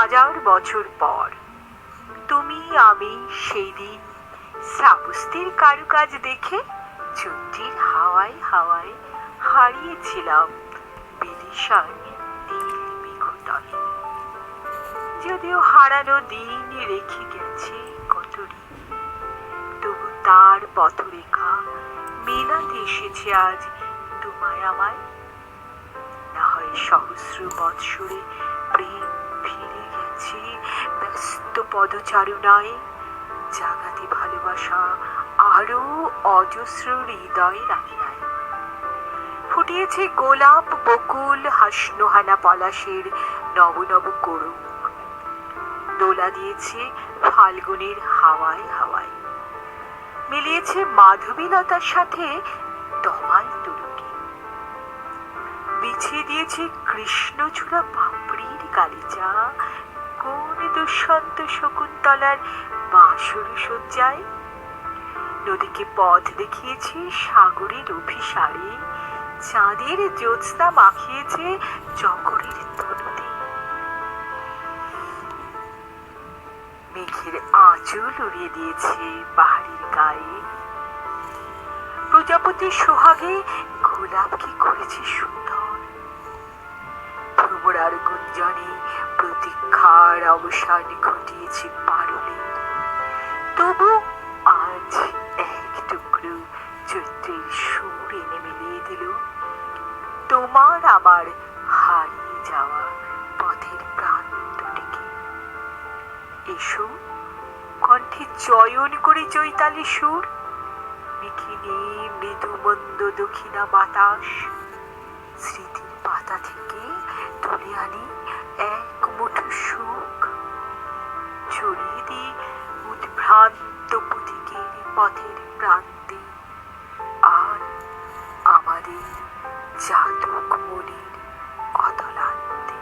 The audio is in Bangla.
হাজার বছর পর। তুমি, আমি সেই দিন শ্রাবস্তির কারুকাজ দেখে চুট্টির হাওয়ায় হাওয়ায় হারিয়েছিলাম বিদিশার নীল যদিও হারানো দিন রেখে গেছে কত তবু তার পথরেখা মেলাতে এসেছে আজ তোমায় আমায়। না হয় সহস্র বৎসরে প্রেম ব্যস্ত পদচারণায় জাগাতে ভালোবাসা আরও অজস্র হৃদয় ফুটিয়েছে গোলাপ, বকুল, হাসনোহানা পলাশের নব নব করুক দোলা দিয়েছে ফাল্গুনের হাওয়ায় হাওয়ায়। মিলিয়েছে মাধবীলতার সাথে তমাল তুলুকি বিছিয়ে দিয়েছে কৃষ্ণচূড়া পাপড়ির গালিচা কোন দুষ্যন্ত শকুন্তলার বাঁশরু সজ্জায় নদীকে পথ দেখিয়েছে সাগরের অভিসারে। চাঁদের জ্যোৎস্না মাখিয়েছে চকরের তনুতে মেঘের আঁচল উড়িয়ে দিয়েছে পাহাড়ের গায়ে। প্রজাপতি সোহাগে গোলাপকে করেছে সুন্দর। ভ্রমরার গুঞ্জনে অবসান ঘটিয়েছে পারলে। তবু আজ এক টুকরো চৈত্রের সুর এনে মিলিয়ে দিল। তোমার আমার হারিয়ে যাওয়া পথের প্রান্তটিকে এসো, কণ্ঠে চয়ন করে চৈতালি সুর। মিখিনি মৃদু মন্দ দক্ষিণা বাতাস। স্মৃতির পাতা থেকে তুলে আনি এক গন্তব্য থেকে পথের প্রান্তে আর আমাদের জাতক মনের অতলান্তে